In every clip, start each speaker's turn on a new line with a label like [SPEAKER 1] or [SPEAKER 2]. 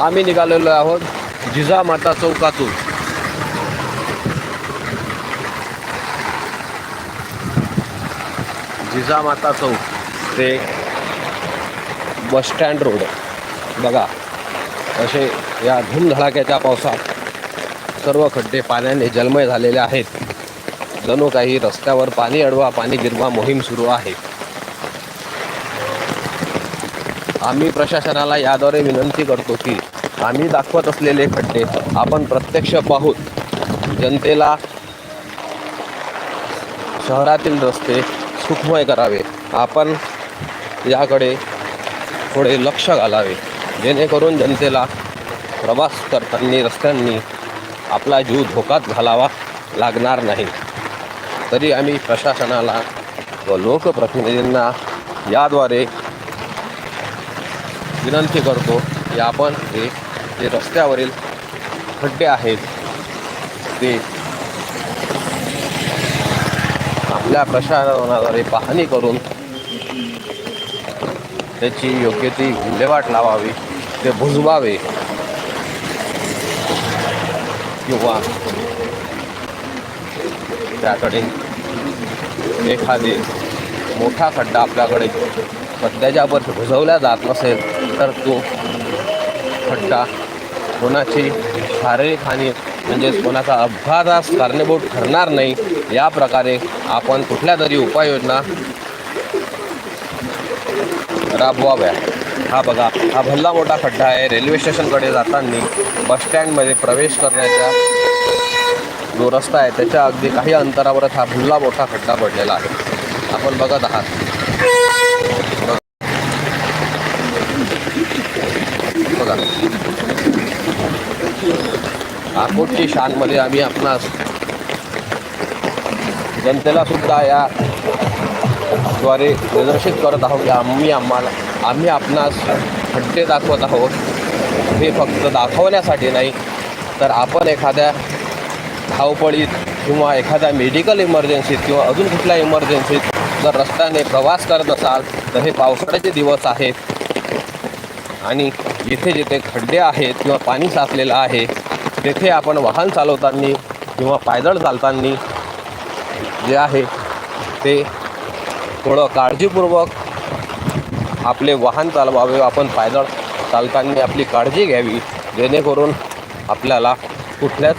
[SPEAKER 1] आम्ही निघालेलो आहोत जिजामाता चौकातून. जिजामाता चौक ते बसस्टँड रोड. बघा असे या धुमधडाक्याच्या पावसात सर्व खड्डे पाण्याने जलमय झालेले आहेत. जणू काही रस्त्यावर पाणी अडवा पाणी गिरवा मोहीम सुरू आहे. आम्ही प्रशासनाला याद्वारे विनंती करतो की आम्ही दाखवत असलेले खड्डे आपण प्रत्यक्ष पाहून जनतेला शहरातील रस्ते सुखमय करावे. आपण याकडे थोडे लक्ष घालावे. जेणेकरून जनतेला प्रवास करताना रस्त्यांनी आपला जीव धोकात घालावा लागणार नाही. तरी आम्ही प्रशासनाला व लोकप्रतिनिधींना याद्वारे विनंती करतो की आपण हे जे रस्त्यावरील खड्डे आहेत ते आपल्या प्रशासनाद्वारे पाहणी करून त्याची योग्य ती विल्हेवाट लावावी ते बुजवावे. किंवा त्याकडे एखादे मोठा खड्डा आपल्याकडे सध्याच्यावर भुजवला जात नसेल तर तो खड्डा कोणाची शारीरिक हानी म्हणजेच कोणाचा अपघातास कारणीभूत ठरणार नाही. या प्रकारे आपण कुठल्या तरी उपाययोजना राबवाव्या. हा बघा हा भल्ला मोठा खड्डा आहे. रेल्वे स्टेशनकडे जाताना बसस्टँडमध्ये प्रवेश करण्याचा जो रस्ता आहे त्याच्या अगदी काही अंतरावरच हा भल्ला मोठा खड्डा पडलेला आहे. आपण बघत आहात. बघा. आकोटची शानमध्ये आम्ही आपणास जनतेला सुद्धा या द्वारे निदर्शित करत आहोत की आम्ही आम्हाला आम्ही आपणास खड्डे दाखवत आहोत. हे फक्त दाखवण्यासाठी नाही तर आपण एखाद्या धावपळीत किंवा एखाद्या मेडिकल इमर्जन्सीत किंवा अजून कुठल्या इमर्जन्सीत जर रस्त्याने प्रवास करत असाल तर हे पावसाळ्याचे दिवस आहेत. आणि जिथे जिथे खड्डे आहेत किंवा पाणी साचलेलं आहे तेथे आपण वाहन चालवताना किंवा पायदळ चालताना जे आहे ते थोडं काळजीपूर्वक आपले वाहन चालवावे आपण पायदळ चालकांनी आपली काळजी घ्यावी जेणेकरून आपल्याला कुठल्याच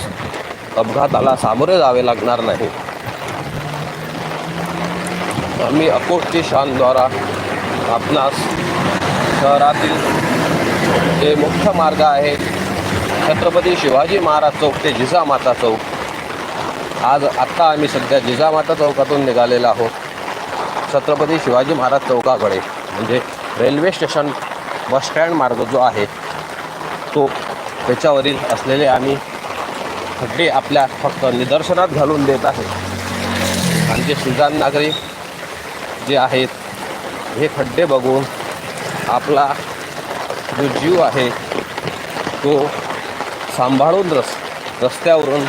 [SPEAKER 1] अपघाताला सामोरे जावे लागणार नाही. आम्ही अकोटची शानद्वारा आपणास शहरातील जे मुख्य मार्ग आहे छत्रपती शिवाजी महाराज चौक ते जिजामाता चौक आज आत्ता आम्ही सध्या जिजामाता चौकातून निघालेलो आहोत. छत्रपती शिवाजी महाराज चौकाकडे. म्हणजे रेल्वे स्टेशन बसस्टँड मार्ग जो आहे तो त्याच्यावरील असलेले आम्ही खड्डे आपल्या फक्त निदर्शनात घालून देत आहे. आणि जे सुजान नागरिक जे आहेत हे खड्डे बघून आपला जो जीव आहे तो सांभाळून रस रस्त्यावरून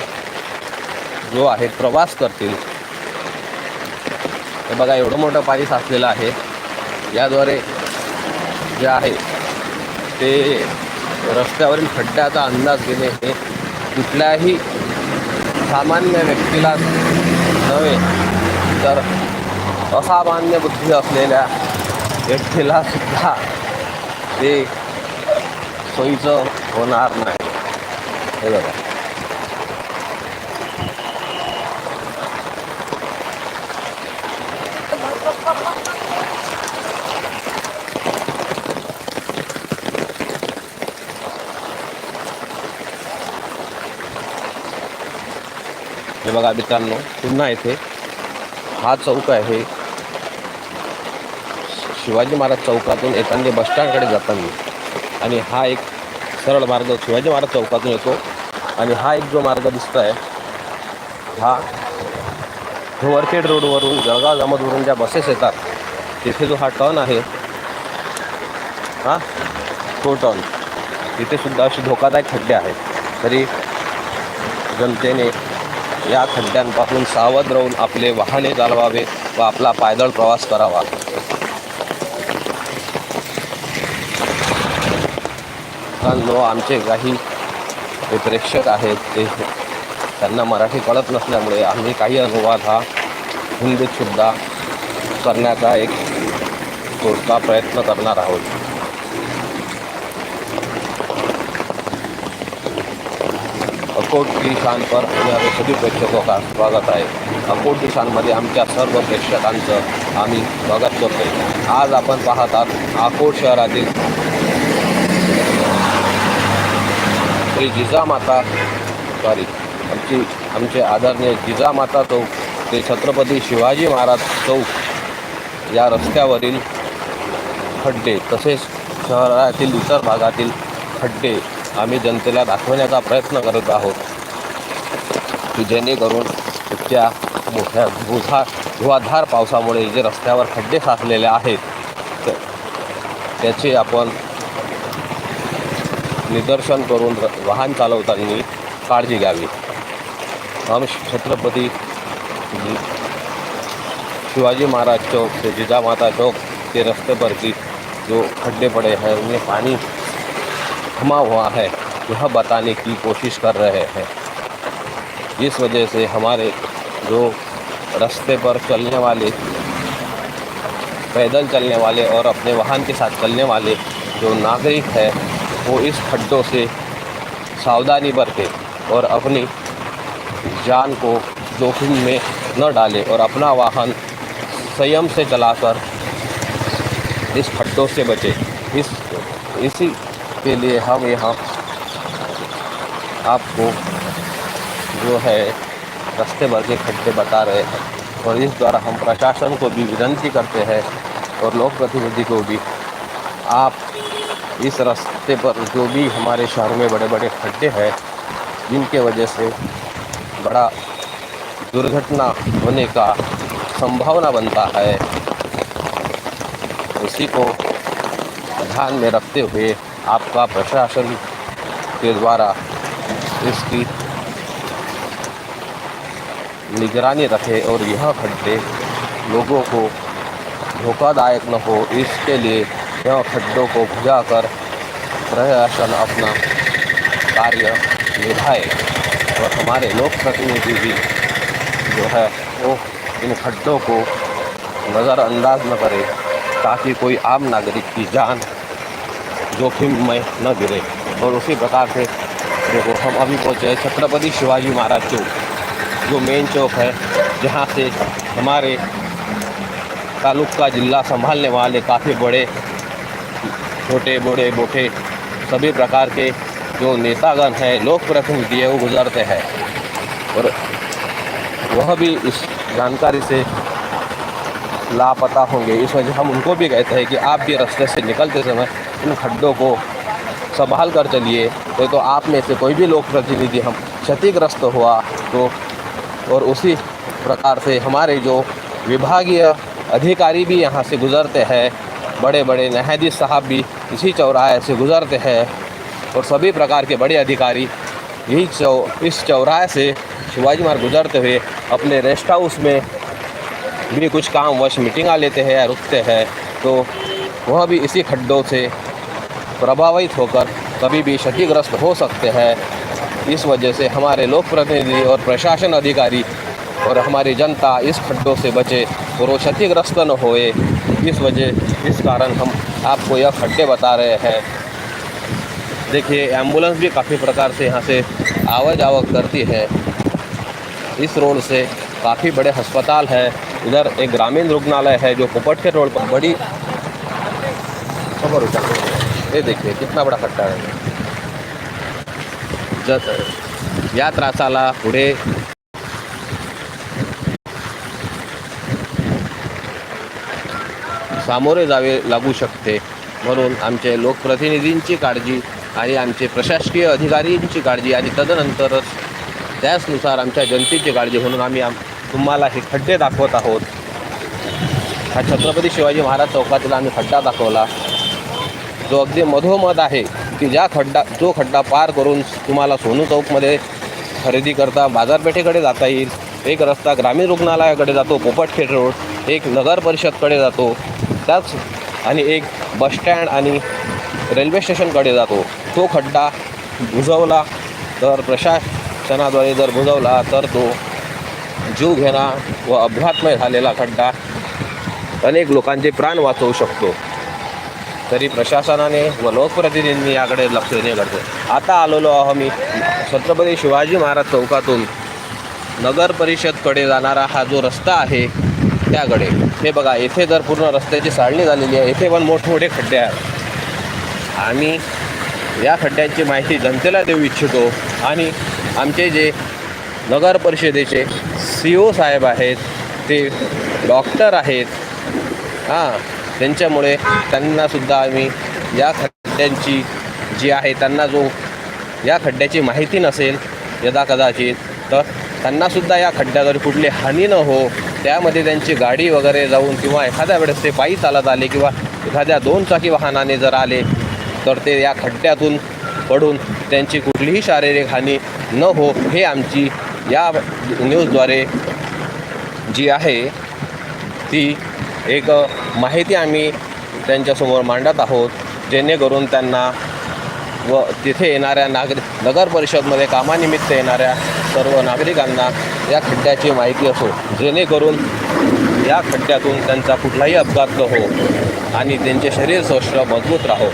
[SPEAKER 1] जो आहे प्रवास करतील. हे बघा एवढं मोठं पाणी साचलेलं आहे. याद्वारे जे आहे ते रस्त्यावरील खड्ड्याचा अंदाज घेणे हे कुठल्याही सामान्य व्यक्तीला नव्हे तर असामान्य बुद्धी असलेल्या व्यक्तीला सुद्धा ते सोयीचं होणार नाही. हे बघा. हे बघा मित्रांनो पुन्हा येथे हा चौक आहे. शिवाजी महाराज चौकातून येताना बस स्टँडकडे जाताना. आणि हा एक सरळ मार्ग शिवाजी महाराज चौकातून येतो. आणि हा एक जो मार्ग दिसतो आहे हा जो वरखेड रोडवरून जळगाव जामोदवरून ज्या बसेस येतात तिथे जो हा टर्न आहे हा तो टर्न तिथे सुद्धा असे धोकादायक खड्डे आहेत. तरी जनतेने या खड्ड्यांपासून सावध राहून आपले वाहने चालवावे व आपला पायदळ प्रवास करावा. मित्रांनो आमचे काही जे प्रेक्षक आहेत ते त्यांना मराठी कळत नसल्यामुळे आम्ही काही अनुवाद हा हिंदीत सुद्धा करण्याचा एक थोडका प्रयत्न करणार आहोत. अकोट दिशांवर शान पर येणारे सभी स्वागत आहे. अकोट दिशांमध्ये आमच्या सर्व प्रेक्षकांचं आम्ही स्वागत करतो आज आपण पाहत आहात अकोट शहरातील श्री जिजामाता सॉरी आमची आमचे आदरणीय जिजामाता चौक ते छत्रपती शिवाजी महाराज चौक या रस्त्यावरील खड्डे तसेच शहरातील इतर भागातील खड्डे आम्ही जनतेला दाखवण्याचा प्रयत्न करत आहोत की जेणेकरून इतक्या मोठ्या धुधा धुवाधार पावसामुळे जे रस्त्यावर खड्डे साचलेले आहेत त्याचे आपण निदर्शन करून र- वाहन चालवताना काळजी घ्यावी. हम छत्रपती शिवाजी महाराज चौक ते जिजामाता चौक के रस्ते पर की जो खड्डे पड़े हैं उनमें पानी थमा हुआ है, यह बताने की कोशिश कर रहे हैं। जिस वजह से हमारे जो रास्ते पर चलने वाले, पैदल चलने वाले और अपने वाहन के साथ चलने वाले जो नागरिक हैं, वो इस खड्डों से सावधानी बरतें और अपनी जान को जोखिम में न डालें और अपना वाहन संयम से चलाकर इस खड्डों से बचें। इस, इसी के लिए हम यहाँ आपको जो है रास्ते भर के खड्डे बता रहे हैं और इस द्वारा हम प्रशासन को भी विनती करते हैं और लोक प्रतिनिधि को भी। आप इस रास्ते पर जो भी हमारे शहर में बड़े बड़े खड्डे हैं, जिनके वजह से बड़ा दुर्घटना होने का संभावना बनता है, उसी को ध्यान में रखते हुए आपका प्रशासन के द्वारा इसकी निगरानी रखे और यह खड्डे लोगों को धोखादायक न हो, इसके लिए यह खड्डों को बुझाकर प्रशासन अपना कार्य निभाए। और हमारे लोक प्रतिनिधि भी जो है, वो इन खड्डों को नज़रअंदाज न करे, ताकि कोई आम नागरिक की जान जोखिम में न गिरे। और उसी प्रकार से देखो, हम अभी पहुँचे हैं छत्रपति शिवाजी महाराज चौक, जो मेन चौक है, जहाँ से हमारे तालुक का जिला संभालने वाले काफ़ी बड़े, छोटे बड़े मोटे सभी प्रकार के जो नेतागण हैं लोक प्रतिनिधि है, वो गुजरते हैं। और वह भी इस जानकारी से लापता होंगे। इस वजह हम उनको भी कहते हैं कि आप भी रास्ते से निकलते समय इन खड्डों को संभाल कर चलिए। तो, तो आप में से कोई भी लोक प्रतिनिधि हम क्षतिग्रस्त हुआ तो और उसी प्रकार से हमारे जो विभागीय अधिकारी भी यहाँ से गुज़रते हैं बड़े बड़े न्यायाधीश साहब भी इसी चौराहे से गुज़रते हैं और सभी प्रकार के बड़े अधिकारी यही चौ इस चौराहे से शिवाजी मार्ग गुजरते हुए अपने रेस्ट हाउस में भी कुछ काम वश मीटिंगा लेते हैं या रुकते हैं तो वह भी इसी खड्डों से प्रभावित होकर कभी भी क्षतिग्रस्त हो सकते हैं। इस वजह से हमारे लोक प्रतिनिधि और प्रशासन अधिकारी और हमारी जनता इस खड्डों से बचे और वो क्षतिग्रस्त न होए। इस वजह, इस कारण हम आपको यह खड्डे बता रहे हैं। देखिए, एंबुलेंस भी काफ़ी प्रकार से यहाँ से आवा जावा करती है। इस रोड से काफ़ी बड़े अस्पताल है। इधर एक ग्रामीण रुग्णालय है जो पोपट के रोड पर बड़ी खबर उठा ये देखिए कितना बड़ा खड्डा है। ज- या त्रासाला पुढे सामोरे जावे लागू शकते म्हणून आमचे लोकप्रतिनिधींची काळजी आणि आमचे प्रशासकीय अधिकारींची काळजी आणि तदनंतरच त्याचनुसार आमच्या जनतेची काळजी म्हणून आम्ही आम तुम्हाला हे खड्डे दाखवत आहोत. हा छत्रपती शिवाजी महाराज चौकातील आम्ही खड्डा दाखवला. जो अगदी मधोमध आहे की ज्या खड्डा जो खड्डा पार करून तुम्हाला सोनू चौकमध्ये खरेदी करता बाजारपेठेकडे जाता येईल. एक रस्ता ग्रामीण रुग्णालयाकडे जातो पोपटखेड रोड. एक नगर परिषदकडे जातो. त्याच आणि एक बसस्टँड आणि रेल्वे स्टेशनकडे जातो. तो खड्डा बुजवला तर प्रशासनाद्वारे जर बुजवला तर तो जीव घेणा व अपघातमय झालेला खड्डा अनेक लोकांचे प्राण वाचवू शकतो. तरी प्रशासनाने व लोकप्रतिनिधींनी याकडे लक्ष देणे गरजेचं आता आलेलो आहो मी छत्रपती शिवाजी महाराज चौकातून. नगर परिषदकडे जाणारा हा जो रस्ता आहे त्याकडे. हे बघा येथे जर पूर्ण रस्त्याची साळणी झालेली आहे येथे पण मोठमोठे खड्डे आहेत. आम्ही या खड्ड्यांची माहिती जनतेला देऊ इच्छितो आणि आमचे जे नगर परिषदेचे सी ओ साहेब आहेत ते डॉक्टर आहेत. हां त्यांच्यामुळे त्यांनासुद्धा आम्ही या खड्ड्यांची जी आहे त्यांना जो या खड्ड्याची माहिती नसेल यदा कदाचित तर त्यांनासुद्धा या खड्ड्यावर कुठली हानी न हो त्यामध्ये त्यांची गाडी वगैरे जाऊन किंवा एखाद्या वेळेस ते पायी चालत आले किंवा एखाद्या दोन चाकी वाहनाने जर आले तर ते या खड्ड्यातून पडून त्यांची कुठलीही शारीरिक हानी न हो हे आमची या न्यूजद्वारे जी आहे ती एक माहिती आम्ही त्यांच्यासमोर मांडत आहोत जेणेकरून त्यांना व तिथे येणाऱ्या नागरिक नगर परिषदमध्ये कामानिमित्त येणाऱ्या सर्व नागरिकांना या खड्ड्याची माहिती असो जेणेकरून या खड्ड्यातून त्यांचा कुठलाही अपघात न हो आणि त्यांचे शरीर स्वस्थ मजबूत राहो.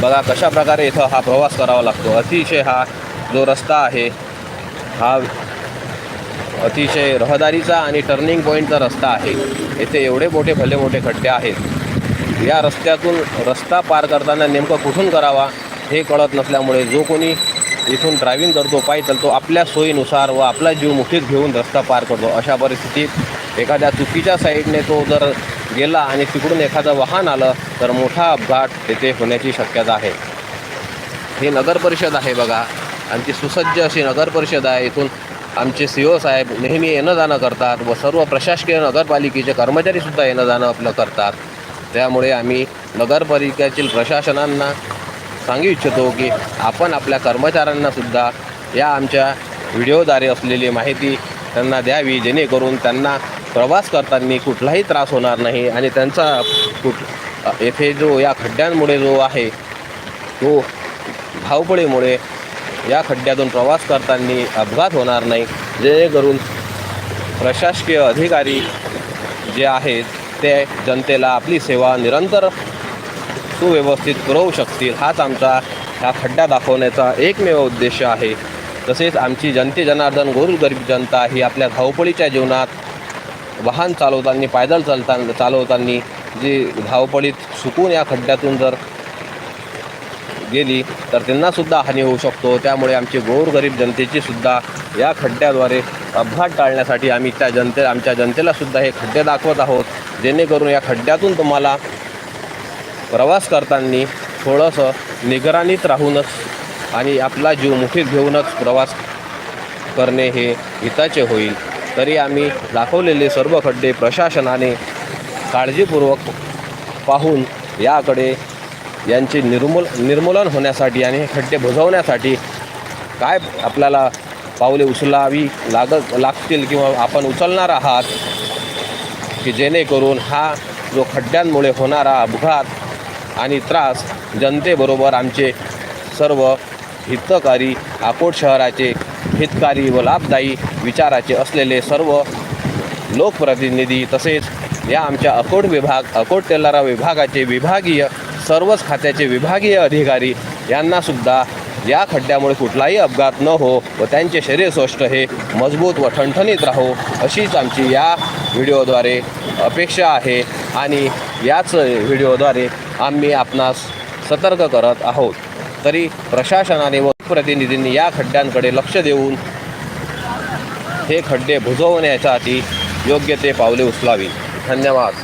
[SPEAKER 1] बघा कशा प्रकारे इथं हा प्रवास करावा लागतो. अतिशय हा जो रस्ता आहे हा अतिशय रहदारीचा आणि टर्निंग पॉईंटचा रस्ता आहे. येथे एवढे मोठे भले मोठे खड्डे आहेत. या रस्त्यातून रस्ता पार करताना नेमकं कुठून करावा हे कळत नसल्यामुळे जो कोणी इथून ड्रायव्हिंग करतो पाय चालतो आपल्या सोयीनुसार व आपला जीव मुठीत घेऊन रस्ता पार करतो. अशा परिस्थितीत एखाद्या चुकीच्या साईडने तो जर गेला आणि तिकडून एखादं वाहन आलं तर मोठा अपघात तेथे होण्याची शक्यता आहे. ही नगरपरिषद आहे बघा. आणि ती सुसज्ज अशी नगरपरिषद आहे. इथून आमचे सी ओ साहेब नेहमी येणं जाणं करतात व सर्व प्रशासकीय नगरपालिकेचे कर्मचारीसुद्धा येणं जाणं आपलं करतात. त्यामुळे आम्ही नगरपालिकेतील प्रशासनांना सांगू इच्छितो की आपण आपल्या कर्मचाऱ्यांनासुद्धा या आमच्या व्हिडिओद्वारे असलेली माहिती त्यांना द्यावी जेणेकरून त्यांना प्रवास करताना कुठलाही त्रास होणार नाही आणि त्यांचा कुठ येथे जो या खड्ड्यांमुळे जो आहे तो धावपळीमुळे या खड्ड्यातून प्रवास करताना अपघात होणार नाही. जेणेकरून प्रशासकीय अधिकारी जे आहेत ते जनतेला आपली सेवा निरंतर सुव्यवस्थित पुरवू शकतील. हाच आमचा हा खड्डा दाखवण्याचा एकमेव उद्देश आहे. तसेच आमची जनते जनार्दन गोरगरीब जनता ही आपल्या धावपळीच्या जीवनात वाहन चालवताना पायदळ चालता चालवताना जी धावपळीत सुकून या खड्ड्यातून जर गेली तर त्यांनासुद्धा हानी होऊ शकतो. त्यामुळे आमची गोरगरीब जनतेचीसुद्धा या खड्ड्याद्वारे अपघात टाळण्यासाठी आम्ही त्या जनते आमच्या जनतेलासुद्धा हे खड्डे दाखवत आहोत. जेणेकरून या खड्ड्यातून तुम्हाला प्रवास करताना थोडंसं निगराणीत राहूनच आणि आपला जीव मुठीत घेऊनच प्रवास करणे हे हिताचे होईल. तरी आम्ही दाखवलेले सर्व खड्डे प्रशासनाने काळजीपूर्वक पाहून याकडे यांचे निर्मूल निर्मूलन होण्यासाठी आणि हे खड्डे बुजवण्यासाठी काय आपल्याला पावले उचलावी लागत लागतील किंवा आपण उचलणार आहात की जेणेकरून हा जो खड्ड्यांमुळे होणारा अपघात आणि त्रास जनतेबरोबर आमचे सर्व हितकारी अकोट शहराचे हितकारी व लाभदायी विचाराचे असलेले सर्व लोकप्रतिनिधी तसेच या आमच्या अकोट विभाग अकोट तेलारा विभागाचे विभागीय सर्वच खात्याचे विभागीय अधिकारी यांनासुद्धा या खड्ड्यामुळे कुठलाही अपघात न हो व त्यांचे शरीर स्वष्ट हे मजबूत व ठणठणीत राहो अशीच आमची या व्हिडिओद्वारे अपेक्षा आहे आणि याच व्हिडिओद्वारे आम्ही आपणास सतर्क करत आहोत. तरी प्रशासनाने व प्रतिनिधींनी या खड्ड्यांकडे लक्ष देऊन हे खड्डे भुजवण्यासाठी योग्य ते पावले उचलावी धन्यवाद.